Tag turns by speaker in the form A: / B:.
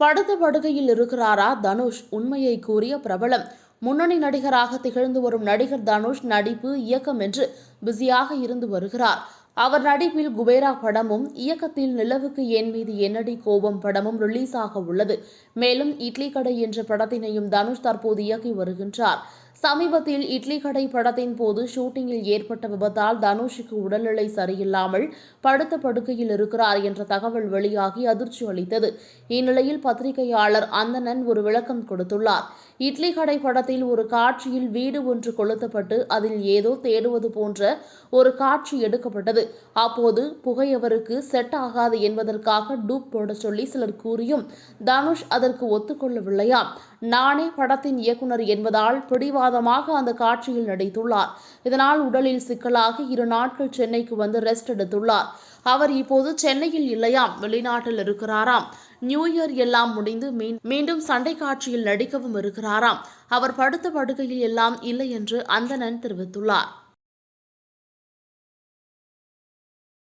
A: படுத்த படுகையில் இருக்கிறாரா தனுஷ்? உண்மையை கூறிய பிரபலம். முன்னணி நடிகராக திகழ்ந்து வரும் நடிகர் தனுஷ் நடிப்பு இயக்கம் என்று பிஸியாக இருந்து வருகிறார். அவர் நடிப்பில் குபேரா படமும் இயக்கத்தில் நிலவுக்கு என் மீது என்னடி கோபம் படமும் ரிலீஸ் ஆக உள்ளது. மேலும் இட்லி கடை என்ற படத்தினையும் தனுஷ் தற்போது இயக்கி வருகின்றார். சமீபத்தில் இட்லி கடை படத்தின் போது ஷூட்டிங்கில் ஏற்பட்ட விபத்தால் தனுஷுக்கு உடல்நிலை சரியில்லாமல் படுத்த படுக்கையில் இருக்கிறார் என்ற தகவல் வெளியாகி அதிர்ச்சி அளித்தது. இந்நிலையில் பத்திரிகையாளர் அந்தணன் ஒரு விளக்கம் கொடுத்துள்ளார். இட்லி கடை படத்தில் ஒரு காட்சியில் வீடு ஒன்று கொளுத்தப்பட்டு அதில் ஏதோ தேடுவது போன்ற ஒரு காட்சி எடுக்கப்பட்டது. அப்போது புகையவருக்கு செட் ஆகாது என்பதற்காக டூப் போட சொல்லி சிலர் கூறியும் தனுஷ் அதற்கு ஒத்துக்கொள்ளவில்லையாம். நானே படத்தின் இயக்குனர் என்பதால் பிடிவாதமாக அந்த காட்சியில் நடித்துள்ளார். இதனால் உடலில் சிக்கலாக இரு நாட்கள் சென்னைக்கு வந்து ரெஸ்ட் எடுத்துள்ளார். அவர் இப்போது சென்னையில் இல்லையாம் வெளிநாட்டில் இருக்கிறாராம். நியூ இயர் எல்லாம் முடிந்து மீண்டும் சண்டை காட்சியில் நடிக்கவும் இருக்கிறாராம். அவர் படுத்த படுக்கையில் எல்லாம் இல்லை என்று அந்தணன் தெரிவித்துள்ளார்.